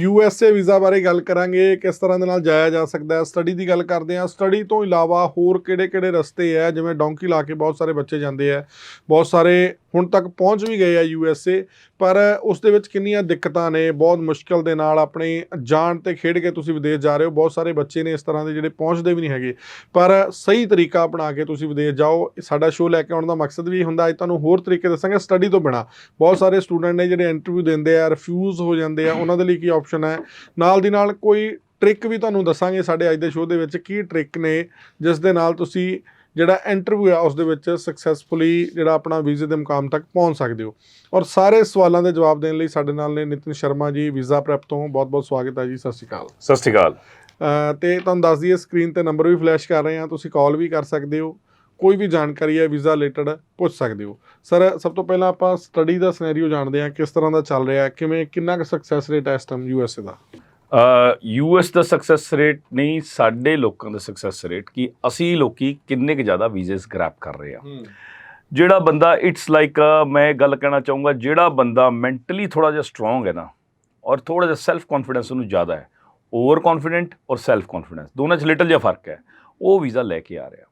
You S A visa ਬਾਰੇ ਗੱਲ ਕਰਾਂਗੇ, ਕਿਸ ਤਰ੍ਹਾਂ ਦੇ ਨਾਲ ਜਾਇਆ ਜਾ ਸਕਦਾ ਹੈ, ਸਟੱਡੀ ਦੀ ਗੱਲ ਕਰਦੇ ਹਾਂ। ਸਟੱਡੀ ਤੋਂ ਇਲਾਵਾ ਹੋਰ ਕਿਹੜੇ-ਕਿਹੜੇ ਰਸਤੇ ਹੈ? ਜਿਵੇਂ ਡੌਂਕੀ ਲਾ ਕੇ ਬਹੁਤ ਸਾਰੇ ਬੱਚੇ ਜਾਂਦੇ ਆ ਬਹੁਤ ਸਾਰੇ ਹੁਣ ਤੱਕ ਪਹੁੰਚ ਵੀ ਗਏ ਆ ਯੂ ਐਸ ਏ, ਪਰ ਉਸ ਦੇ ਵਿੱਚ ਕਿੰਨੀਆਂ ਦਿੱਕਤਾਂ ਨੇ, ਬਹੁਤ ਮੁਸ਼ਕਲ ਦੇ ਨਾਲ ਆਪਣੇ ਜਾਣ ਤੇ ਖੇਡ ਕੇ ਤੁਸੀਂ ਵਿਦੇਸ਼ ਜਾ ਰਹੇ ਹੋ, ਬਹੁਤ ਸਾਰੇ ਬੱਚੇ ਨੇ ਇਸ ਤਰ੍ਹਾਂ ਦੇ ਜਿਹੜੇ ਪਹੁੰਚਦੇ ਵੀ ਨਹੀਂ ਹੈਗੇ। ਪਰ ਸਹੀ ਤਰੀਕਾ ਅਪਣਾ ਕੇ ਤੁਸੀਂ ਵਿਦੇਸ਼ ਜਾਓ, ਸਾਡਾ ਸ਼ੋਅ ਲੈ ਕੇ ਆਉਣ ਦਾ ਮਕਸਦ ਵੀ ਹੁੰਦਾ, ਅੱਜ ਤੁਹਾਨੂੰ ਹੋਰ ਤਰੀਕੇ ਦੱਸਾਂਗੇ ਸਟੱਡੀ ਤੋਂ ਬਿਨਾ। ਬਹੁਤ ਸਾਰੇ ਸਟੂਡੈਂਟ ਨੇ ਜਿਹੜੇ ਇੰਟਰਵਿਊ ਦਿੰਦੇ ਆ ਰਿਫਿਊਜ਼ ਹੋ ਜਾਂਦੇ ਆ, ਉਹਨਾਂ ਦੇ ਲਈ ਕੀ ਆਪਸ਼ਨ ਹੈ? ਨਾਲ ਦੀ ਨਾਲ ਕੋਈ ਟ੍ਰਿਕ ਵੀ ਤੁਹਾਨੂੰ ਦੱਸਾਂਗੇ ਸਾਡੇ ਅੱਜ ਦੇ ਸ਼ੋਅ ਦੇ ਵਿੱਚ, ਕੀ ਟ੍ਰਿਕ ਨੇ, ਜਿਸ ਦੇ ਨਾਲ ਤੁਸੀਂ ਜਿਹੜਾ ਇੰਟਰਵਿਊ ਆ ਉਸ ਦੇ ਵਿੱਚ ਸਕਸੈਸਫੁਲੀ ਜਿਹੜਾ ਆਪਣਾ ਵੀਜ਼ੇ ਦੇ ਮੁਕਾਮ ਤੱਕ ਪਹੁੰਚ ਸਕਦੇ ਹੋ। ਔਰ ਸਾਰੇ ਸਵਾਲਾਂ ਦੇ ਜਵਾਬ ਦੇਣ ਲਈ ਸਾਡੇ ਨਾਲ ਨੇ ਨਿਤਿਨ ਸ਼ਰਮਾ ਜੀ ਵੀਜ਼ਾ ਪ੍ਰੈਪ ਤੋਂ। ਬਹੁਤ-ਬਹੁਤ ਸਵਾਗਤ ਹੈ ਜੀ ਸਤਿ ਸ਼੍ਰੀ ਅਕਾਲ। ਸਤਿ ਸ਼੍ਰੀ ਅਕਾਲ। ਤੇ ਤੁਹਾਨੂੰ ਦੱਸ ਦਈਏ ਸਕਰੀਨ ਤੇ ਨੰਬਰ ਵੀ ਫਲੈਸ਼ ਕਰ ਰਹੇ ਹਾਂ ਤੁਸੀਂ ਕਾਲ ਵੀ ਕਰ ਸਕਦੇ ਹੋ। ਕੋਈ ਵੀ ਜਾਣਕਾਰੀ ਹੈ ਵੀਜ਼ਾ ਰਿਲੇਟਡ ਪੁੱਛ ਸਕਦੇ ਹੋ। ਸਰ ਸਭ ਤੋਂ ਪਹਿਲਾਂ ਆਪਾਂ ਸਟੱਡੀ ਦਾ ਸਿਨੈਰੀਓ ਜਾਣਦੇ ਹਾਂ ਕਿਸ ਤਰ੍ਹਾਂ ਦਾ ਚੱਲ ਰਿਹਾ ਹੈ ਕਿਵੇਂ ਕਿੰਨਾ ਕੁ ਸਕਸੈਸ ਰੇਟ ਹੈ ਇਸ ਟਾਈਮ ਯੂ ਐਸ ਏ ਦਾ? ਯੂ ਐਸ ਦਾ ਸਕਸੈਸ ਰੇਟ ਨਹੀਂ ਸਾਡੇ ਲੋਕਾਂ ਦਾ ਸਕਸੈਸ ਰੇਟ ਕਿ ਅਸੀਂ ਲੋਕੀ ਕਿੰਨੇ ਕੁ ਜ਼ਿਆਦਾ ਵੀਜ਼ੇਸ ਗ੍ਰੈਬ ਕਰ ਰਹੇ ਆ। ਜਿਹੜਾ ਬੰਦਾ ਇਟਸ ਲਾਈਕ ਮੈਂ ਗੱਲ ਕਹਿਣਾ ਚਾਹੂੰਗਾ ਜਿਹੜਾ ਬੰਦਾ ਮੈਂਟਲੀ ਥੋੜਾ ਜਿਹਾ ਸਟਰੋਂਗ ਹੈ ਨਾ ਔਰ ਥੋੜਾ ਜਿਹਾ ਸੈਲਫ ਕੌਨਫੀਡੈਂਸ ਉਹਨੂੰ ਜ਼ਿਆਦਾ ਹੈ ਓਵਰ ਕੌਨਫੀਡੈਂਟ ਔਰ ਸੈਲਫ ਕੌਨਫੀਡੈਂਸ ਦੋਨਾਂ 'ਚ ਲਿਟਲ ਜਿਹਾ ਫ਼ਰਕ ਹੈ ਉਹ ਵੀਜ਼ਾ ਲੈ ਕੇ ਆ ਰਿਹਾ।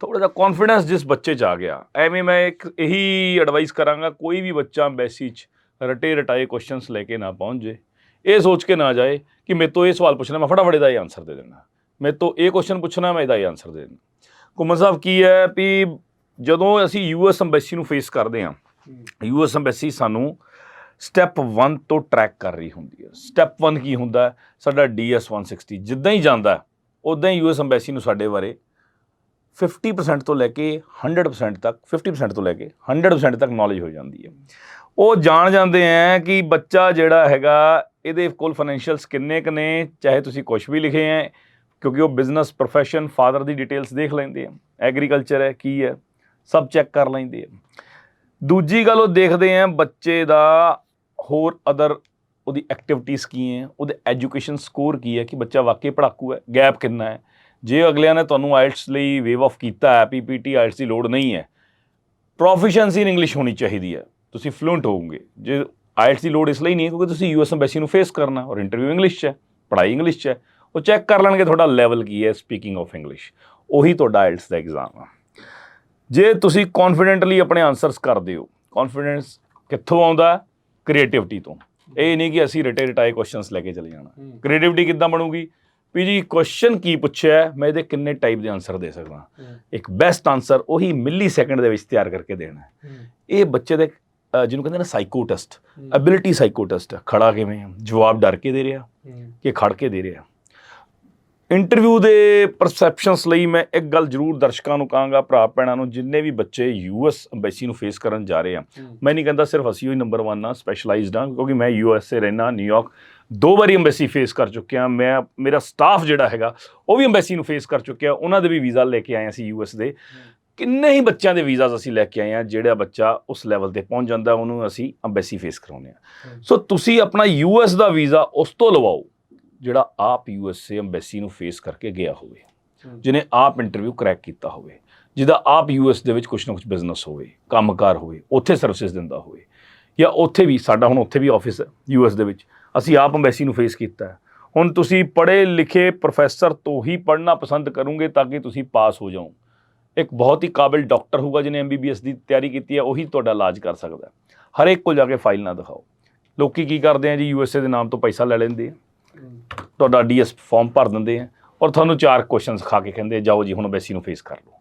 ਥੋੜਾ ਜਿਹਾ ਕੌਨਫੀਡੈਂਸ ਜਿਸ ਬੱਚੇ 'ਚ ਆ ਗਿਆ ਐਵੇਂ ਮੈਂ ਇੱਕ ਇਹੀ ਐਡਵਾਈਸ ਕਰਾਂਗਾ ਕੋਈ ਵੀ ਬੱਚਾ ਐਮਬੈਸੀ 'ਚ ਰਟੇ ਰਟਾਏ ਕੁਐਸਚਨਸ ਲੈ ਕੇ ਨਾ ਪਹੁੰਚ ਜੇ ਇਹ ਸੋਚ ਕੇ ਨਾ ਜਾਏ ਕਿ ਮੇਰੇ ਤੋਂ ਇਹ ਸਵਾਲ ਪੁੱਛਣਾ ਮੈਂ ਫਟਾਫਟ ਇਹਦਾ ਹੀ ਆਨਸਰ ਦੇ ਦੇਣਾ ਮੇਰੇ ਤੋਂ ਇਹ ਕੁਐਸਚਨ ਪੁੱਛਣਾ ਮੈਂ ਇਹਦਾ ਹੀ ਆਨਸਰ ਦੇ ਦੇਣਾ ਘੁੰਮਣ ਸਾਹਿਬ ਕੀ ਹੈ ਵੀ ਜਦੋਂ ਅਸੀਂ ਯੂਐਸ ਐਮਬੈਸੀ ਨੂੰ ਫੇਸ ਕਰਦੇ ਹਾਂ ਯੂਐਸ ਐਮਬੈਸੀ ਸਾਨੂੰ ਸਟੈਪ 1 ਤੋਂ ਟਰੈਕ ਕਰ ਰਹੀ ਹੁੰਦੀ ਹੈ। ਸਟੈਪ 1 ਕੀ ਹੁੰਦਾ? ਸਾਡਾ ਡੀਐਸ 160 ਜਿੱਦਾਂ ਹੀ ਜਾਂਦਾ ਉਦਾਂ ਹੀ ਯੂਐਸ ਐਮਬੈਸੀ ਨੂੰ ਸਾਡੇ ਬਾਰੇ 50% ਤੋਂ ਲੈ ਕੇ 100% ਤੱਕ 50% ਤੋਂ ਲੈ ਕੇ 100% ਤੱਕ ਨੌਲੇਜ ਹੋ ਜਾਂਦੀ ਹੈ। ਉਹ ਜਾਣ ਜਾਂਦੇ ਆ ਕਿ ਬੱਚਾ ਜਿਹੜਾ ਹੈਗਾ ਇਹਦੇ ਕੋਲ ਫਾਈਨੈਂਸ਼ੀਅਲਸ ਕਿੰਨੇ ਕ ਨੇ, ਚਾਹੇ ਤੁਸੀਂ ਕੁਝ ਵੀ ਲਿਖੇ ਹੈ ਕਿਉਂਕਿ ਉਹ ਬਿਜ਼ਨਸ ਪ੍ਰੋਫੈਸ਼ਨ ਫਾਦਰ ਦੀ ਡਿਟੇਲਸ ਦੇਖ ਲੈਂਦੇ ਆ ਐਗਰੀਕਲਚਰ ਹੈ ਕੀ ਹੈ ਸਭ ਚੈੱਕ ਕਰ ਲੈਂਦੇ ਆ ਦੂਜੀ ਗੱਲ ਉਹ ਦੇਖਦੇ ਆ ਬੱਚੇ ਦਾ ਹੋਰ ਅਦਰ ਉਹਦੀ ਐਕਟੀਵਿਟੀਜ਼ ਕੀ ਹੈ ਉਹਦੇ ਐਜੂਕੇਸ਼ਨ ਸਕੋਰ ਕੀ ਹੈ ਕਿ ਬੱਚਾ ਵਾਕਈ ਪੜ੍ਹਾਕੂ ਹੈ ਗੈਪ ਕਿੰਨਾ ਹੈ ਜੇ ਅਗਲਿਆਂ ਨੇ ਤੁਹਾਨੂੰ ਆਇਲਟਸ ਲਈ ਵੇਵ ਆਫ ਕੀਤਾ ਹੈ ਪੀਪੀਟੀ ਆਇਲਟਸ ਦੀ ਲੋੜ ਨਹੀਂ ਹੈ ਪ੍ਰੋਫੀਸ਼ੀਐਂਸੀ ਇਨ ਇੰਗਲਿਸ਼ ਹੋਣੀ ਚਾਹੀਦੀ ਹੈ ਤੁਸੀਂ ਫਲੂਐਂਟ ਹੋਵੋਗੇ। ਜੇ ਆਇਲਟਸ ਦੀ ਲੋੜ ਇਸ ਲਈ ਨਹੀਂ ਕਿਉਂਕਿ ਤੁਸੀਂ ਯੂਐਸ ਐਮਬੈਸੀ ਨੂੰ ਫੇਸ ਕਰਨਾ ਔਰ ਇੰਟਰਵਿਊ ਇੰਗਲਿਸ਼ 'ਚ ਹੈ ਪੜ੍ਹਾਈ ਇੰਗਲਿਸ਼ 'ਚ ਹੈ ਉਹ ਚੈੱਕ ਕਰ ਲੈਣਗੇ ਤੁਹਾਡਾ ਲੈਵਲ ਕੀ ਹੈ ਸਪੀਕਿੰਗ ਆਫ ਇੰਗਲਿਸ਼ ਉਹੀ ਤੁਹਾਡਾ ਆਇਲਟਸ ਦਾ ਐਗਜ਼ਾਮ ਆ। ਜੇ ਤੁਸੀਂ ਕੌਨਫੀਡੈਂਟਲੀ ਆਪਣੇ ਆਨਸਰਸ ਕਰਦੇ ਹੋ ਕੌਨਫੀਡੈਂਸ ਕਿੱਥੋਂ ਆਉਂਦਾ? ਕ੍ਰੀਏਟਿਵਿਟੀ ਤੋਂ। ਇਹ ਨਹੀਂ ਕਿ ਅਸੀਂ ਰਟੇ ਰਟਾਏ ਕੁਐਸਚਨਸ ਲੈ ਕੇ ਚਲੇ ਜਾਣਾ। ਕ੍ਰੀਏਟਿਵਿਟੀ ਕਿੱਦਾਂ ਬਣੂਗੀ? ਵੀ ਜੀ ਕੁਐਸਚਨ ਕੀ ਪੁੱਛਿਆ ਮੈਂ ਇਹਦੇ ਕਿੰਨੇ ਟਾਈਪ ਦੇ ਆਨਸਰ ਦੇ ਸਕਦਾ। ਇੱਕ ਬੈਸਟ ਆਨਸਰ ਉਹੀ ਮਿਲੀ ਸੈਕਿੰਡ ਦੇ ਵਿੱਚ ਤਿਆਰ ਕਰਕੇ ਦੇਣਾ। ਇਹ ਬੱਚੇ ਦੇ ਜਿਹਨੂੰ ਕਹਿੰਦੇ ਨੇ psycho test ability psycho test ਖੜਾ ਕਿਵੇਂ ਹੈ? ਜਵਾਬ ਡਰ ਕੇ ਦੇ ਰਿਹਾ ਕਿ ਖੜ ਕੇ ਦੇ ਰਿਹਾ। ਇੰਟਰਵਿਊ ਦੇ ਪਰਸੈਪਸ਼ਨਸ ਲਈ ਮੈਂ ਇੱਕ ਗੱਲ ਜ਼ਰੂਰ ਦਰਸ਼ਕਾਂ ਨੂੰ ਕਹਾਂਗਾ ਭਰਾ ਭੈਣਾਂ ਨੂੰ ਜਿੰਨੇ ਵੀ ਬੱਚੇ ਯੂਐਸ ਐਮਬੈਸੀ ਨੂੰ ਫੇਸ ਕਰਨ ਜਾ ਰਹੇ ਆ। ਮੈਂ ਨਹੀਂ ਕਹਿੰਦਾ ਸਿਰਫ ਅਸੀਂ ਹੀ ਨੰਬਰ 1 ਆ ਸਪੈਸ਼ਲਾਈਜ਼ਡ ਆ ਕਿਉਂਕਿ ਮੈਂ ਯੂਐਸਏ ਰਹਿਣਾ ਨਿਊਯਾਰਕ ਦੋ ਵਾਰੀ ਐਮਬੈਸੀ ਫੇਸ ਕਰ ਚੁੱਕਿਆ। ਮੈਂ ਮੇਰਾ ਸਟਾਫ ਜਿਹੜਾ ਹੈਗਾ ਉਹ ਵੀ ਐਮਬੈਸੀ ਨੂੰ ਫੇਸ ਕਰ ਚੁੱਕਿਆ। ਉਹਨਾਂ ਦੇ ਵੀ ਵੀਜ਼ਾ ਲੈ ਕੇ ਆਏ ਅਸੀਂ ਯੂਐਸ ਦੇ। ਕਿੰਨੇ ਹੀ ਬੱਚਿਆਂ ਦੇ ਵੀਜ਼ਾਸ ਅਸੀਂ ਲੈ ਕੇ ਆਏ ਆ ਜਿਹੜਾ ਬੱਚਾ ਉਸ ਲੈਵਲ ਤੇ ਪਹੁੰਚ ਜਾਂਦਾ ਉਹਨੂੰ ਅਸੀਂ ਐਮਬੈਸੀ ਫੇਸ ਕਰਾਉਂਦੇ ਆ ਸੋ ਤੁਸੀਂ ਆਪਣਾ ਯੂਐਸ ਦਾ ਵੀਜ਼ਾ ਉਸ ਤੋਂ ਲਵਾਓ ਜਿਹੜਾ ਆਪ ਯੂਐਸਏ ਐਮਬੈਸੀ ਨੂੰ ਫੇਸ ਕਰਕੇ ਗਿਆ ਹੋਵੇ ਜਿਹਨੇ ਆਪ ਇੰਟਰਵਿਊ ਕਰੈਕ ਕੀਤਾ ਹੋਵੇ ਜਿਹਦਾ ਆਪ ਯੂਐਸ ਦੇ ਵਿੱਚ ਕੁਝ ਨਾ ਕੁਝ ਬਿਜ਼ਨਸ ਹੋਵੇ ਕੰਮਕਾਰ ਹੋਵੇ ਉੱਥੇ ਸਰਵਿਸਿਜ਼ ਦਿੰਦਾ ਹੋਵੇ ਜਾਂ ਉੱਥੇ ਵੀ ਸਾਡਾ ਹੁਣ ਉੱਥੇ ਵੀ ਆਫਿਸ ਹੈ ਯੂਐਸ ਦੇ ਵਿੱਚ ਅਸੀਂ ਆਪ ਐਮਬੈਸੀ ਨੂੰ ਫੇਸ ਕੀਤਾ ਹੈ। ਹੁਣ ਤੁਸੀਂ ਪੜ੍ਹੇ ਲਿਖੇ ਪ੍ਰੋਫੈਸਰ ਤੋਂ ਹੀ ਪੜ੍ਹਨਾ ਪਸੰਦ ਕਰੋਗੇ ਤਾਂ ਕਿ ਤੁਸੀਂ ਪਾਸ ਹੋ ਜਾਓ। ਇੱਕ ਬਹੁਤ ਹੀ ਕਾਬਿਲ ਡਾਕਟਰ ਹੋਊਗਾ ਜਿਹਨੇ ਐਮਬੀਬੀਐਸ ਦੀ ਤਿਆਰੀ ਕੀਤੀ ਹੈ, ਉਹੀ ਤੁਹਾਡਾ ਇਲਾਜ ਕਰ ਸਕਦਾ ਹੈ। ਹਰ ਇੱਕ ਕੋਲ ਜਾ ਕੇ ਫਾਈਲ ਨਾ ਦਿਖਾਓ। ਲੋਕੀ ਕੀ ਕਰਦੇ ਆ ਜੀ ਯੂਐਸਏ ਦੇ ਨਾਮ ਤੋਂ ਪੈਸਾ ਲੈ ਲੈਂਦੇ ਆ। ਤੁਹਾਡਾ ਡੀਐਸ ਫਾਰਮ ਭਰ ਦਿੰਦੇ ਆ ਔਰ ਤੁਹਾਨੂੰ ਚਾਰ ਕੁਐਸਚਨਸ ਖਾ ਕੇ ਕਹਿੰਦੇ ਜਾਓ ਜੀ, ਹੁਣ ਬੈਸੀ ਨੂੰ ਫੇਸ ਕਰ ਲਓ।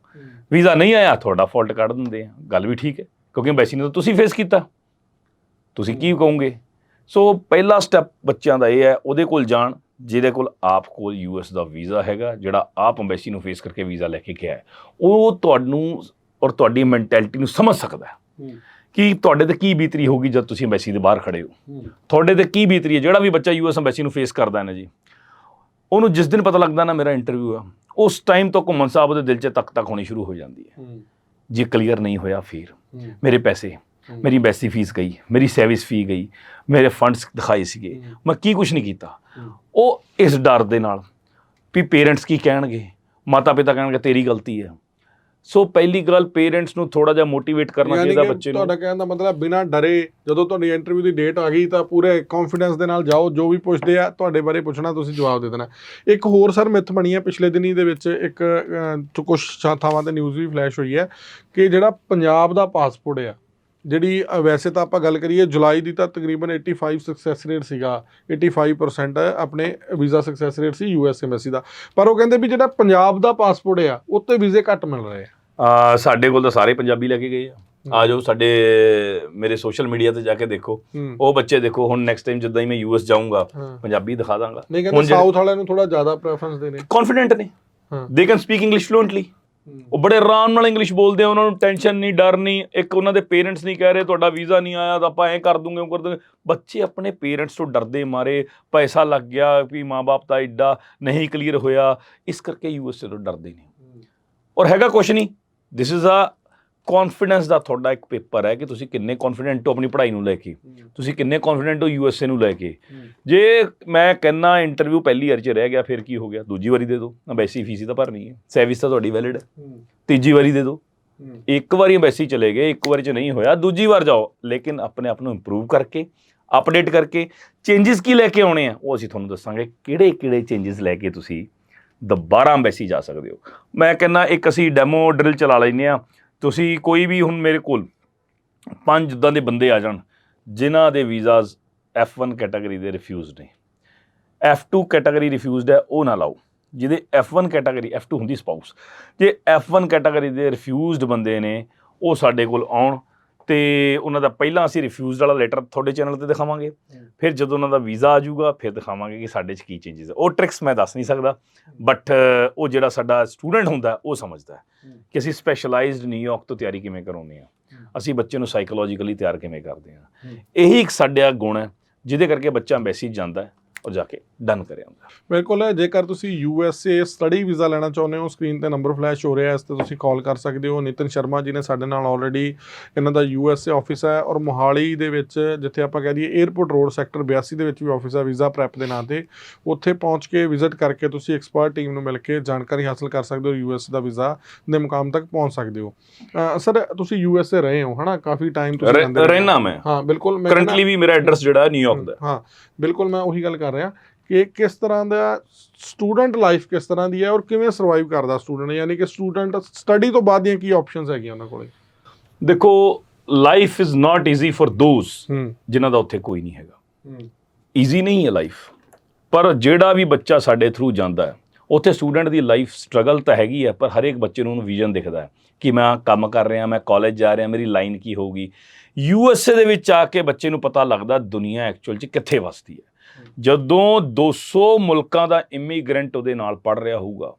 ਵੀਜ਼ਾ ਨਹੀਂ ਆਇਆ, ਤੁਹਾਡਾ ਫਾਲਟ ਕੱਢ ਦਿੰਦੇ ਆ। ਗੱਲ ਵੀ ਠੀਕ ਹੈ, ਕਿਉਂਕਿ ਬੈਸੀ ਨੂੰ ਤਾਂ ਤੁਸੀਂ ਫੇਸ ਕੀਤਾ। ਤੁਸੀਂ ਕੀ ਕਹੋਗੇ? ਸੋ ਪਹਿਲਾ ਸਟੈਪ ਬੱਚਿਆਂ ਦਾ ਇਹ ਹੈ, ਉਹਦੇ ਕੋਲ ਜਾਣ। ਜਿਹਦੇ ਕੋਲ ਆਪ ਕੋਲ ਯੂਐਸ ਦਾ ਵੀਜ਼ਾ ਹੈਗਾ ਜਿਹੜਾ ਆਪ ਐਮਬੈਸੀ ਨੂੰ ਫੇਸ ਕਰਕੇ ਵੀਜ਼ਾ ਲੈ ਕੇ ਗਿਆ ਹੈ ਉਹ ਤੁਹਾਨੂੰ ਔਰ ਤੁਹਾਡੀ ਮੈਂਟੈਲਿਟੀ ਨੂੰ ਸਮਝ ਸਕਦਾ ਹੈ ਕਿ ਤੁਹਾਡੇ ਤੇ ਕੀ ਬੀਤਰੀ ਹੋਗੀ ਜਦ ਤੁਸੀਂ ਐਮਬੈਸੀ ਦੇ ਬਾਹਰ ਖੜੇ ਹੋ। ਤੁਹਾਡੇ ਤੇ ਕੀ ਬੀਤਰੀ ਹੈ? ਜਿਹੜਾ ਵੀ ਬੱਚਾ ਯੂਐਸ ਐਮਬੈਸੀ ਨੂੰ ਫੇਸ ਕਰਦਾ ਹੈ ਨਾ ਜੀ ਉਹਨੂੰ ਜਿਸ ਦਿਨ ਪਤਾ ਲੱਗਦਾ ਨਾ ਮੇਰਾ ਇੰਟਰਵਿਊ ਆ ਉਸ ਟਾਈਮ ਤੋਂ ਘੁੰਮਣ ਸਾਹਿਬ ਦੇ ਦਿਲ 'ਚ ਤੱਕ ਤੱਕ ਹੋਣੀ ਸ਼ੁਰੂ ਹੋ ਜਾਂਦੀ ਹੈ। ਜੇ ਕਲੀਅਰ ਨਹੀਂ ਹੋਇਆ ਫਿਰ ਮੇਰੇ ਪੈਸੇ ਮੇਰੀ ਐਮਬੈਸੀ ਫੀਸ ਗਈ ਮੇਰੀ ਸਰਵਿਸ ਫੀ ਗਈ ਮੇਰੇ ਫੰਡਸ ਦਿਖਾਏ ਸੀਗੇ। ਮੈਂ ਕੀ ਕੁਝ ਨਹੀਂ ਕੀਤਾ। ਉਹ ਇਸ ਡਰ ਦੇ ਨਾਲ ਵੀ ਪੇਰੈਂਟਸ ਕੀ ਕਹਿਣਗੇ? ਮਾਤਾ ਪਿਤਾ ਕਹਿਣਗੇ ਤੇਰੀ ਗਲਤੀ ਹੈ। ਸੋ ਪਹਿਲੀ ਗੱਲ ਪੇਰੈਂਟਸ ਨੂੰ ਥੋੜਾ ਜਿਹਾ ਮੋਟੀਵੇਟ ਕਰਨਾ ਚਾਹੀਦਾ ਬੱਚੇ ਨੂੰ। ਤੁਹਾਡਾ ਕਹਿਣ ਦਾ ਮਤਲਬ ਬਿਨਾਂ ਡਰੇ ਜਦੋਂ ਤੁਹਾਡੀ ਇੰਟਰਵਿਊ ਦੀ ਡੇਟ ਆ ਗਈ ਤਾਂ ਪੂਰੇ ਕੌਨਫੀਡੈਂਸ ਦੇ ਨਾਲ ਜਾਓ ਜੋ ਵੀ ਪੁੱਛਦੇ ਆ ਤੁਹਾਡੇ ਬਾਰੇ ਪੁੱਛਣਾ ਤੁਸੀਂ ਜਵਾਬ ਦੇ ਦੇਣਾ। ਇੱਕ ਹੋਰ ਸਰ ਮਿੱਥ ਬਣੀ ਹੈ ਪਿਛਲੇ ਦਿਨੀ ਦੇ ਵਿੱਚ ਇੱਕ ਕੁਝ ਥਾਵਾਂ ਤੇ ਨਿਊਜ਼ ਵੀ ਫਲੈਸ਼ ਹੋਈ ਹੈ ਕਿ ਜਿਹੜਾ ਪੰਜਾਬ ਦਾ ਪਾਸਪੋਰਟ ਆ ਜਿਹੜੀ ਵੈਸੇ ਤਾਂ ਆਪਾਂ ਗੱਲ ਕਰੀਏ ਜੁਲਾਈ ਦੀ ਤਾਂ ਤਕਰੀਬਨ 85 ਸਕਸੈਸ ਰੇਟ ਸੀਗਾ। 85% ਆਪਣੇ ਵੀਜ਼ਾ ਸਕਸੈਸ ਰੇਟ ਸੀ ਯੂਐਸ ਐਮਬੈਸੀ ਦਾ। ਪਰ ਉਹ ਕਹਿੰਦੇ ਵੀ ਜਿਹੜਾ ਪੰਜਾਬ ਦਾ ਪਾਸਪੋਰਟ ਆ ਉੱਤੇ ਵੀਜ਼ੇ ਘੱਟ ਮਿਲ ਰਹੇ ਆ। ਆ ਸਾਡੇ ਕੋਲ ਤਾਂ ਸਾਰੇ ਪੰਜਾਬੀ ਲੈ ਕੇ ਗਏ ਆ। ਆ ਜਾਓ ਸਾਡੇ ਮੇਰੇ ਸੋਸ਼ਲ ਮੀਡੀਆ ਤੇ ਜਾ ਕੇ ਦੇਖੋ। ਉਹ ਬੱਚੇ ਦੇਖੋ ਹੁਣ ਨੈਕਸਟ ਟਾਈਮ ਜਿੱਦਾਂ ਹੀ ਮੈਂ ਯੂਐਸ ਜਾਊਂਗਾ ਹਾਂ। ਪੰਜਾਬੀ ਦਿਖਾ ਦਾਂਗਾ। ਹੁਣ ਸਾਊਥ ਵਾਲਿਆਂ ਨੂੰ ਥੋੜਾ ਜ਼ਿਆਦਾ ਪ੍ਰੈਫਰੈਂਸ ਦੇਣੇ। ਕੌਨਫੀਡੈਂਟ ਨੇ। They can speak English fluently ਉਹ ਬੜੇ ਆਰਾਮ ਨਾਲ ਇੰਗਲਿਸ਼ ਬੋਲਦੇ ਆ ਉਹਨਾਂ ਨੂੰ ਟੈਨਸ਼ਨ ਨਹੀਂ ਡਰ ਨਹੀਂ। ਇੱਕ ਉਹਨਾਂ ਦੇ ਪੇਰੈਂਟਸ ਨਹੀਂ ਕਹਿ ਰਹੇ ਤੁਹਾਡਾ ਵੀਜ਼ਾ ਨਹੀਂ ਆਇਆ ਤਾਂ ਆਪਾਂ ਐਂ ਕਰ ਦੂੰਗੇ ਉਹ ਕਰ ਦੂੰਗੇ। ਬੱਚੇ ਆਪਣੇ ਪੇਰੈਂਟਸ ਤੋਂ ਡਰਦੇ ਮਾਰੇ ਪੈਸਾ ਲੱਗ ਗਿਆ ਵੀ ਮਾਪੇ ਦਾ ਐਡਾ ਨਹੀਂ ਕਲੀਅਰ ਹੋਇਆ। ਇਸ ਕਰਕੇ ਯੂਐਸਏ ਤੋਂ ਡਰਦੇ ਨੇ। ਔਰ ਹੈਗਾ ਕੁਛ ਨਹੀਂ। ਦਿਸ ਇਜ਼ ਅ ਕੌਨਫੀਡੈਂਸ ਦਾ ਤੁਹਾਡਾ ਇੱਕ ਪੇਪਰ ਹੈ ਕਿ ਤੁਸੀਂ ਕਿੰਨੇ ਕੌਨਫੀਡੈਂਟ ਹੋ ਆਪਣੀ ਪੜ੍ਹਾਈ ਨੂੰ ਲੈ ਕੇ। ਤੁਸੀਂ ਕਿੰਨੇ ਕੌਨਫੀਡੈਂਟ ਹੋ ਯੂਐਸਏ ਨੂੰ ਲੈ ਕੇ। ਜੇ ਮੈਂ ਕਹਿੰਨਾ ਇੰਟਰਵਿਊ ਪਹਿਲੀ ਵਾਰ ਚ ਰਹਿ ਗਿਆ ਫਿਰ ਕੀ ਹੋ ਗਿਆ? ਦੂਜੀ ਵਾਰੀ ਦੇ ਦਿਓ। ਅੰਬੈਸੀ ਫੀਸ ਹੀ ਤਾਂ ਭਰਨੀ ਹੈ। ਸਰਵਿਸ ਤਾਂ ਤੁਹਾਡੀ ਵੈਲਿਡ ਹੈ। ਤੀਜੀ ਵਾਰੀ ਦੇ ਦਿਓ। ਇੱਕ ਵਾਰੀ ਅੰਬੈਸੀ ਚਲੇ ਗਏ ਇੱਕ ਵਾਰੀ ਚ ਨਹੀਂ ਹੋਇਆ ਦੂਜੀ ਵਾਰ ਜਾਓ। ਲੇਕਿਨ ਆਪਣੇ ਆਪ ਨੂੰ ਇੰਪਰੂਵ ਕਰਕੇ ਅਪਡੇਟ ਕਰਕੇ ਚੇਂਜਸ ਕੀ ਲੈ ਕੇ ਆਉਣੇ ਆ ਉਹ ਅਸੀਂ ਤੁਹਾਨੂੰ ਦੱਸਾਂਗੇ। ਕਿਹੜੇ ਕਿਹੜੇ ਚੇਂਜਸ ਲੈ ਕੇ ਤੁਸੀਂ ਦੁਬਾਰਾ ਅੰਬੈਸੀ ਜਾ ਸਕਦੇ ਹੋ। ਮੈਂ ਕਹਿੰਨਾ ਇੱਕ ਅਸੀਂ ਡੈਮੋ ਡਰਿਲ ਚਲਾ ਲੈਨੇ ਆ ਤੁਸੀਂ ਕੋਈ ਵੀ ਹੁਣ ਮੇਰੇ ਕੋਲ ਪੰਜ ਜਿੱਦਾਂ ਦੇ ਬੰਦੇ ਆ ਜਾਣ, ਜਿਨ੍ਹਾਂ ਦੇ ਵੀਜ਼ਾਸ F1 ਕੈਟਾਗਰੀ ਦੇ ਰਿਫਿਊਜ਼ਡ ਨੇ। F2 ਕੈਟਾਗਰੀ ਰਿਫਿਊਜ਼ਡ ਹੈ, ਉਹ ਨਾ ਲਾਓ। ਜਿਹਦੇ F1 ਕੈਟਾਗਰੀ F2 ਹੁੰਦੀ ਸਪਾਊਸ ਜੇ F1 ਕੈਟਾਗਰੀ ਦੇ ਰਿਫਿਊਜ਼ਡ ਬੰਦੇ ਨੇ, ਉਹ ਸਾਡੇ ਕੋਲ ਆਉਣ ਤੇ ਉਹਨਾਂ ਦਾ ਪਹਿਲਾਂ ਅਸੀਂ ਰਿਫਿਊਜ਼ਡ ਵਾਲਾ ਲੈਟਰ ਤੁਹਾਡੇ ਚੈਨਲ ਤੇ ਦਿਖਾਵਾਂਗੇ। ਫਿਰ ਜਦੋਂ ਉਹਨਾਂ ਦਾ ਵੀਜ਼ਾ ਆ ਜਾਊਗਾ ਫਿਰ ਦਿਖਾਵਾਂਗੇ ਕਿ ਸਾਡੇ 'ਚ ਕੀ ਚੇਂਜਸ ਉਹ ਟ੍ਰਿਕਸ ਮੈਂ ਦੱਸ ਨਹੀਂ ਸਕਦਾ ਬਟ ਉਹ ਜਿਹੜਾ ਸਾਡਾ ਸਟੂਡੈਂਟ ਹੁੰਦਾ ਉਹ ਸਮਝਦਾ ਕਿ ਅਸੀਂ ਸਪੈਸ਼ਲਾਈਜ਼ਡ ਨਿਊਯਾਰਕ ਤੋਂ ਤਿਆਰੀ ਕਿਵੇਂ ਕਰਾਉਂਦੇ ਆ ਅਸੀਂ ਬੱਚੇ ਨੂੰ ਸਾਈਕੋਲੋਜੀਕਲੀ ਤਿਆਰ ਕਿਵੇਂ ਕਰਦੇ ਆ। ਇਹੀ ਇੱਕ ਸਾਡਾ ਗੁਣ ਹੈ ਜਿਹਦੇ ਕਰਕੇ ਬੱਚਾ ਮੈਸੇਜ ਜਾਂਦਾ ਹੈ। ਔਰ ਜਾ ਕੇ ਡਨ ਕਰ ਆਉਂਦਾ ਬਿਲਕੁਲ ਹੈ ਜੇਕਰ ਤੁਸੀਂ U S A study visa ਲੈਣਾ ਚਾਹੁੰਦੇ ਹੋ ਸਕਰੀਨ ਤੇ ਨੰਬਰ ਫਲੈਸ਼ ਹੋ ਰਿਹਾ ਹੈ ਇਸ ਤੇ ਤੁਸੀਂ ਕਾਲ ਕਰ ਸਕਦੇ ਹੋ। ਨਿਤਨ ਸ਼ਰਮਾ ਜੀ ਨੇ ਸਾਡੇ ਨਾਲ ਆਲਰੇਡੀ ਇਹਨਾਂ ਦਾ ਯੂ ਐਸ ਏ ਆਫਿਸ ਹੈ ਔਰ ਮੋਹਾਲੀ ਦੇ ਵਿੱਚ ਜਿੱਥੇ ਆਪਾਂ ਕਹਿ ਦਈਏ 에ਅਰਪੋਰਟ ਰੋਡ ਸੈਕਟਰ 82 ਦੇ ਵਿੱਚ ਵੀ ਆਫਿਸ ਹੈ ਵੀਜ਼ਾ ਪ੍ਰੈਪ ਦੇ ਨਾਂ ਤੇ ਉੱਥੇ ਪਹੁੰਚ ਕੇ ਵਿਜ਼ਿਟ ਕਰਕੇ ਤੁਸੀਂ ਐਕਸਪਰਟ ਟੀਮ ਨੂੰ ਮਿਲ ਕੇ ਜਾਣਕਾਰੀ ਹਾਸਲ ਕਰ ਸਕਦੇ ਹੋ ਯੂ ਐਸ ਦਾ ਵੀਜ਼ਾ ਦੇ ਮੁਕਾਮ ਤੱਕ ਪਹੁੰਚ ਸਕਦੇ ਹੋ। ਸਰ ਤੁਸੀਂ ਯੂ ਐਸ ਏ ਰਹੇ ਹੋ ਹਨਾ? ਕਾਫੀ ਟਾਈਮ ਤੁਸੀਂ ਰਹਿੰਦੇ। ਰਹਿਣਾ ਮੈਂ। ਹਾਂ ਬਿਲਕੁਲ ਮੈਂ ਕਰੰਟਲੀ ਵੀ ਮੇਰਾ ਐਡਰੈਸ ਜਿਹੜਾ ਹੈ ਨਿਊਯਾਰਕ ਦਾ। ਹਾਂ ਬਿਲਕੁਲ ਮੈਂ ਉਹੀ ਗੱਲ ਕਰ ਰਿਹਾ ਕਿ ਕਿਸ ਤਰ੍ਹਾਂ ਦਾ ਸਟੂਡੈਂਟ ਲਾਈਫ ਕਿਸ ਤਰ੍ਹਾਂ ਦੀ ਹੈ ਔਰ ਕਿਵੇਂ ਸਰਵਾਈਵ ਕਰਦਾ ਸਟੂਡੈਂਟ ਯਾਨੀ ਕਿ ਸਟੂਡੈਂਟ ਸਟੱਡੀ ਤੋਂ ਬਾਅਦ ਦੀਆਂ ਕੀ ਆਪਸ਼ਨਸ ਹੈਗੀਆਂ ਉਹਨਾਂ ਕੋਲੇ? ਦੇਖੋ life is not easy for who. ਜਿਨ੍ਹਾਂ ਦਾ ਉੱਥੇ ਕੋਈ ਨਹੀਂ ਹੈਗਾ। ਈਜ਼ੀ ਨਹੀਂ ਹੈ ਲਾਈਫ ਪਰ ਜਿਹੜਾ ਵੀ ਬੱਚਾ ਸਾਡੇ ਥਰੂ ਜਾਂਦਾ ਹੈ ਉੱਥੇ ਸਟੂਡੈਂਟ ਦੀ ਲਾਈਫ ਸਟਰਗਲ ਤਾਂ ਹੈਗੀ ਹੈ ਪਰ ਹਰੇਕ ਬੱਚੇ ਨੂੰ ਉਹਨੂੰ ਵਿਜ਼ਨ ਦਿਖਦਾ ਹੈ ਕਿ ਮੈਂ ਕੰਮ ਕਰ ਰਿਹਾ ਮੈਂ ਕਾਲਜ ਜਾ ਰਿਹਾ ਮੇਰੀ ਲਾਈਨ ਕੀ ਹੋਊਗੀ। ਯੂ ਐਸ ਏ ਦੇ ਵਿੱਚ ਆ ਕੇ ਬੱਚੇ ਨੂੰ ਪਤਾ ਲੱਗਦਾ ਦੁਨੀਆ ਐਕਚੁਅਲ 'ਚ ਕਿੱਥੇ ਵਸਦੀ ਹੈ। ਜਦੋਂ 200 ਮੁਲਕਾਂ ਦਾ ਇਮੀਗ੍ਰੈਂਟ ਉਹਦੇ ਨਾਲ ਪੜ ਰਿਹਾ ਹੋਊਗਾ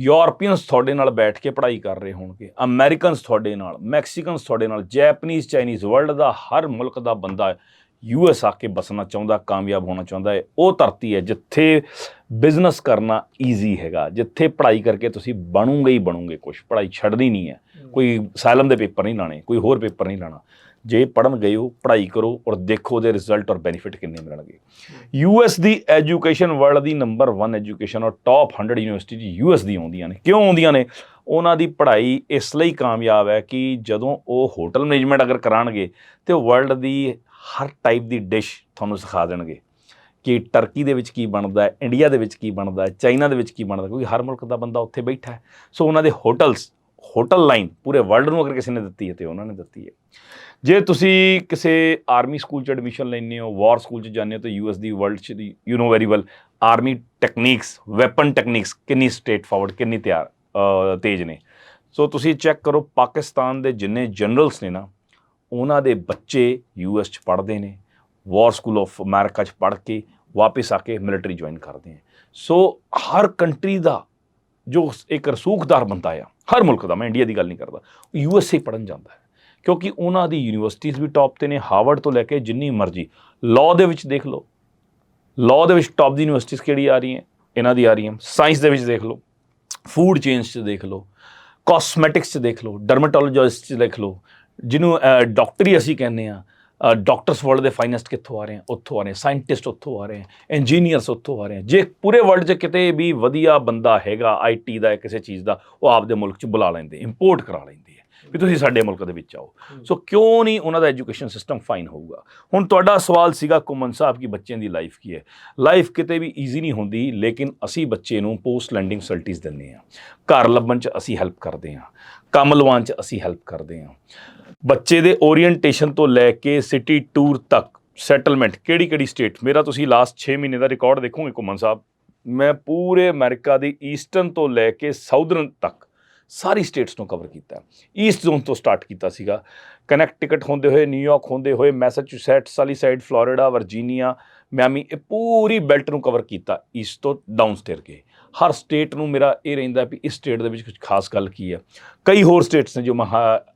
ਯੂਰਪੀਅਨਸ ਤੁਹਾਡੇ ਨਾਲ ਬੈਠ ਕੇ ਪੜ੍ਹਾਈ ਕਰ ਰਹੇ ਹੋਣਗੇ ਅਮਰੀਕਨਸ ਤੁਹਾਡੇ ਨਾਲ ਮੈਕਸੀਕਨਸ ਤੁਹਾਡੇ ਨਾਲ ਜੈਪਨੀਜ਼ ਚਾਈਨੀਜ਼ ਵਰਲਡ ਦਾ ਹਰ ਮੁਲਕ ਦਾ ਬੰਦਾ ਯੂ ਐਸ ਆ ਕੇ ਬਸਣਾ ਚਾਹੁੰਦਾ ਕਾਮਯਾਬ ਹੋਣਾ ਚਾਹੁੰਦਾ ਹੈ। ਉਹ ਧਰਤੀ ਹੈ ਜਿੱਥੇ ਬਿਜ਼ਨਸ ਕਰਨਾ ਈਜ਼ੀ ਹੈਗਾ ਜਿੱਥੇ ਪੜ੍ਹਾਈ ਕਰਕੇ ਤੁਸੀਂ ਬਣੋਗੇ ਹੀ ਬਣੋਗੇ ਕੁਝ ਪੜ੍ਹਾਈ ਛੱਡਣੀ ਨਹੀਂ ਹੈ। ਕੋਈ ਸਾਇਲਮ ਦੇ ਪੇਪਰ ਨਹੀਂ ਲਾਣੇ ਕੋਈ ਹੋਰ ਪੇਪਰ ਨਹੀਂ ਲਾਣਾ। ਜੇ ਪੜਨ ਗਏ ਹੋ ਪੜ੍ਹਾਈ ਕਰੋ ਔਰ ਦੇਖੋ ਉਹਦੇ ਰਿਜ਼ਲਟ ਔਰ ਬੈਨੀਫਿਟ ਕਿੰਨੇ ਮਿਲਣਗੇ। ਯੂਐਸ ਦੀ ਐਜੂਕੇਸ਼ਨ ਵਰਲਡ ਦੀ ਨੰਬਰ 1 ਐਜੂਕੇਸ਼ਨ ਔਰ ਟਾਪ 100 ਯੂਨੀਵਰਸਿਟੀ ਯੂਐਸ ਦੀ ਆਉਂਦੀਆਂ ਨੇ। ਕਿਉਂ ਆਉਂਦੀਆਂ ਨੇ? ਉਹਨਾਂ ਦੀ ਪੜ੍ਹਾਈ ਇਸ ਲਈ ਕਾਮਯਾਬ ਹੈ ਕਿ ਜਦੋਂ ਉਹ ਹੋਟਲ ਮੈਨੇਜਮੈਂਟ ਅਗਰ ਕਰਾਣਗੇ ਤੇ ਉਹ ਵਰਲਡ ਦੀ ਹਰ ਟਾਈਪ ਦੀ ਡਿਸ਼ ਤੁਹਾਨੂੰ ਸਿਖਾ ਦੇਣਗੇ ਕਿ ਟਰਕੀ ਦੇ ਵਿੱਚ ਕੀ ਬਣਦਾ ਹੈ ਇੰਡੀਆ ਦੇ ਵਿੱਚ ਕੀ ਬਣਦਾ ਹੈ ਚਾਈਨਾ ਦੇ ਵਿੱਚ ਕੀ ਬਣਦਾ ਕਿਉਂਕਿ ਹਰ ਮੁਲਕ ਦਾ ਬੰਦਾ ਉੱਥੇ ਬੈਠਾ ਹੈ। ਸੋ ਉਹਨਾਂ ਦੇ ਹੋਟਲਸ ਹੋਟਲ ਲਾਈਨ ਪੂਰੇ ਵਰਲਡ ਨੂੰ ਅਗਰ ਕਿਸੇ ਨੇ ਦਿੱਤੀ ਹੈ ਤੇ ਉਹਨਾਂ ਨੇ ਦਿੱਤੀ ਹੈ। ਜੇ ਤੁਸੀਂ ਕਿਸੇ ਆਰਮੀ ਸਕੂਲ ਚ ਐਡਮਿਸ਼ਨ ਲੈਂਦੇ ਹੋ ਵਾਰ ਸਕੂਲ ਚ ਜਾਂਦੇ ਹੋ, ਤਾਂ ਯੂਐਸ ਦੀ ਵਰਲਡ ਚ you know very well army techniques weapon techniques ਕਿੰਨੀ ਸਟੇਟ ਫਾਰਵਰਡ ਕਿੰਨੀ ਤਿਆਰ ਤੇਜ਼ ਨੇ। ਸੋ ਤੁਸੀਂ ਚੈੱਕ ਕਰੋ, ਪਾਕਿਸਤਾਨ ਦੇ ਜਿੰਨੇ ਜਨਰਲਸ ਨੇ ਨਾ, ਉਹਨਾਂ ਦੇ ਬੱਚੇ ਯੂਐਸ ਚ ਪੜ੍ਹਦੇ ਨੇ ਵਾਰ ਸਕੂਲ ਆਫ ਅਮਰੀਕਾ ਚ ਪੜ੍ਹ ਕੇ ਵਾਪਸ ਆ ਕੇ ਮਿਲਟਰੀ ਜੁਆਇਨ ਕਰਦੇ ਆ ਸੋ ਹਰ ਕੰਟਰੀ ਦਾ ਜੋ ਇੱਕ ਰਸੂਖਦਾਰ ਬੰਦਾ ਆ, ਹਰ ਮੁਲਕ ਦਾ, ਮੈਂ ਇੰਡੀਆ ਦੀ ਗੱਲ ਨਹੀਂ ਕਰਦਾ ਯੂਐਸਏ ਪੜਨ ਜਾਂਦਾ ਹੈ। ਕਿਉਂਕਿ ਉਹਨਾਂ ਦੀ ਯੂਨੀਵਰਸਿਟੀਜ਼ ਵੀ ਟੌਪ ਤੇ ਨੇ, ਹਾਰਵਰਡ ਤੋਂ ਲੈ ਕੇ ਜਿੰਨੀ ਮਰਜ਼ੀ। ਲਾਅ ਦੇ ਵਿੱਚ ਦੇਖ ਲਓ। ਲਾਅ ਦੇ ਵਿੱਚ ਟੌਪ ਦੀ ਯੂਨੀਵਰਸਿਟੀਜ਼ ਕਿਹੜੀ ਆ ਰਹੀਆਂ? ਇਹਨਾਂ ਦੀ ਆ ਰਹੀਆਂ। ਸਾਇੰਸ ਦੇ ਵਿੱਚ ਦੇਖ ਲਓ। ਫੂਡ ਚੇਂਜ 'ਚ ਦੇਖ ਲਓ। ਕਾਸਮੈਟਿਕਸ 'ਚ ਦੇਖ ਲਓ। ਡਰਮੇਟੋਲੋਜਿਸਟ 'ਚ ਦੇਖ ਲਓ। ਜਿਹਨੂੰ ਡਾਕਟਰੀ ਅਸੀਂ ਕਹਿੰਦੇ ਆ ਡਾਕਟਰਸ ਵਰਲਡ ਦੇ ਫਾਈਨੈਸਟ ਕਿੱਥੋਂ ਆ ਰਹੇ ਹਨ ਉੱਥੋਂ ਆ ਰਹੇ ਸਾਇੰਟਿਸਟ ਉੱਥੋਂ ਆ ਰਹੇ ਹਨ ਇੰਜੀਨੀਅਰਸ ਉੱਥੋਂ ਆ ਰਹੇ ਹਨ ਜੇ ਪੂਰੇ ਵਰਲਡ 'ਚ ਕਿਤੇ ਵੀ ਵਧੀਆ ਬੰਦਾ ਹੈਗਾ ਆਈਟੀ ਦਾ ਕਿਸੇ ਚੀਜ਼ ਦਾ, ਉਹ ਆਪਦੇ ਮੁਲਕ 'ਚ ਬੁਲਾ ਲੈਂਦੇ ਇੰਪੋਰਟ ਕਰਾ ਲੈਂਦੇ ਹੈ ਵੀ ਤੁਸੀਂ ਸਾਡੇ ਮੁਲਕ ਦੇ ਵਿੱਚ ਆਓ। ਸੋ ਕਿਉਂ ਨਹੀਂ ਉਹਨਾਂ ਦਾ ਐਜੂਕੇਸ਼ਨ ਸਿਸਟਮ ਫਾਈਨ ਹੋਊਗਾ? ਹੁਣ ਤੁਹਾਡਾ ਸਵਾਲ ਸੀਗਾ ਕੁਮਨ ਸਾਹਿਬ ਕਿ ਬੱਚਿਆਂ ਦੀ ਲਾਈਫ ਕੀ ਹੈ? ਲਾਈਫ ਕਿਤੇ ਵੀ ਈਜ਼ੀ ਨਹੀਂ ਹੁੰਦੀ, ਲੇਕਿਨ ਅਸੀਂ ਬੱਚੇ ਨੂੰ ਪੋਸਟ ਲੈਂਡਿੰਗ ਫੈਸਿਲਿਟੀਜ਼ ਦਿੰਦੇ ਹਾਂ। ਘਰ ਲੱਭਣ 'ਚ ਅਸੀਂ ਹੈਲਪ ਕਰਦੇ ਹਾਂ। ਕੰਮ ਲਵਾਉਣ 'ਚ ਅਸੀਂ ਹੈਲਪ ਕਰਦੇ ਹਾਂ। ਬੱਚੇ ਦੇ ਓਰੀਐਂਟੇਸ਼ਨ ਤੋਂ ਲੈ ਕੇ ਸਿਟੀ ਟੂਰ ਤੱਕ ਸੈਟਲਮੈਂਟ ਕਿਹੜੀ ਕਿਹੜੀ ਸਟੇਟ ਮੇਰਾ ਤੁਸੀਂ ਲਾਸਟ 6 ਮਹੀਨੇ ਦਾ ਰਿਕਾਰਡ ਦੇਖੋਗੇ ਕੁਮਨ ਸਾਹਿਬ? ਮੈਂ ਪੂਰੇ ਅਮਰੀਕਾ ਦੀ ਈਸਟਰਨ ਤੋਂ ਲੈ ਕੇ ਸਾਊਦਰਨ ਤੱਕ ਸਾਰੀ ਸਟੇਟਸ ਨੂੰ ਕਵਰ ਕੀਤਾ। ਈਸਟ ਜ਼ੋਨ ਤੋਂ ਸਟਾਰਟ ਕੀਤਾ ਸੀਗਾ। ਕਨੈਕਟ ਟਿਕਟ ਹੁੰਦੇ ਹੋਏ ਨਿਊਯਾਰਕ ਹੁੰਦੇ ਹੋਏ ਮੈਸਾਚੂਸੈਟਸ ਵਾਲੀ ਸਾਈਡ ਫਲੋਰੀਡਾ ਵਰਜੀਨੀਆ ਮਿਆਮੀ ਇਹ ਪੂਰੀ ਬੈਲਟ ਨੂੰ ਕਵਰ ਕੀਤਾ ਈਸਟ ਤੋਂ ਡਾਊਨ ਸਟੇਰ ਕੇ। ਹਰ ਸਟੇਟ ਨੂੰ ਮੇਰਾ ਇਹ ਰਹਿੰਦਾ ਵੀ ਇਸ ਸਟੇਟ ਦੇ ਵਿੱਚ ਕੁਝ ਖਾਸ ਗੱਲ ਕੀ ਹੈ। ਕਈ ਹੋਰ ਸਟੇਟਸ ਨੇ ਜੋ ਮੈਂ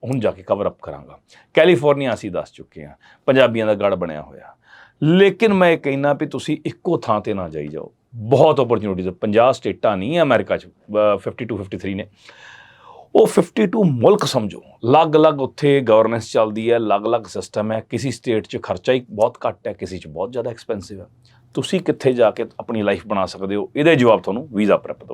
ਹੁਣ ਜਾ ਕੇ ਕਵਰ ਅਪ ਕਰਾਂਗਾ। ਕੈਲੀਫੋਰਨੀਆ ਅਸੀਂ ਦੱਸ ਚੁੱਕੇ ਹਾਂ। ਪੰਜਾਬੀਆਂ ਦਾ ਗੜ ਬਣਿਆ ਹੋਇਆ। ਲੇਕਿਨ ਮੈਂ ਇਹ ਕਹਿਣਾ ਵੀ ਤੁਸੀਂ ਇੱਕੋ ਥਾਂ ਤੇ ਨਾ ਜਾਈ ਜਾਓ। ਬਹੁਤ ਓਪਰਚੁਨਿਟੀਜ਼ 50 ਸਟੇਟਾਂ ਨਹੀਂ ਅਮਰੀਕਾ ਚ 52 53 ਨੇ। ਉਹ 52 ਮੁਲਕ ਸਮਝੋ। ਅਲੱਗ-ਅਲੱਗ ਉੱਥੇ ਗਵਰਨੈਂਸ ਚੱਲਦੀ ਹੈ, ਅਲੱਗ-ਅਲੱਗ ਸਿਸਟਮ ਹੈ, ਕਿਸੇ ਸਟੇਟ 'ਚ ਖਰਚਾ ਹੀ ਬਹੁਤ ਘੱਟ ਹੈ, ਕਿਸੇ 'ਚ ਬਹੁਤ ਜ਼ਿਆਦਾ ਐਕਸਪੈਂਸਿਵ ਹੈ। ਤੁਸੀਂ ਕਿੱਥੇ ਜਾ ਕੇ ਆਪਣੀ ਲਾਈਫ ਬਣਾ ਸਕਦੇ ਹੋ? ਇਹਦੇ ਜਵਾਬ ਤੁਹਾਨੂੰ ਵੀਜ਼ਾ ਪ੍ਰੈਪ ਤੋਂ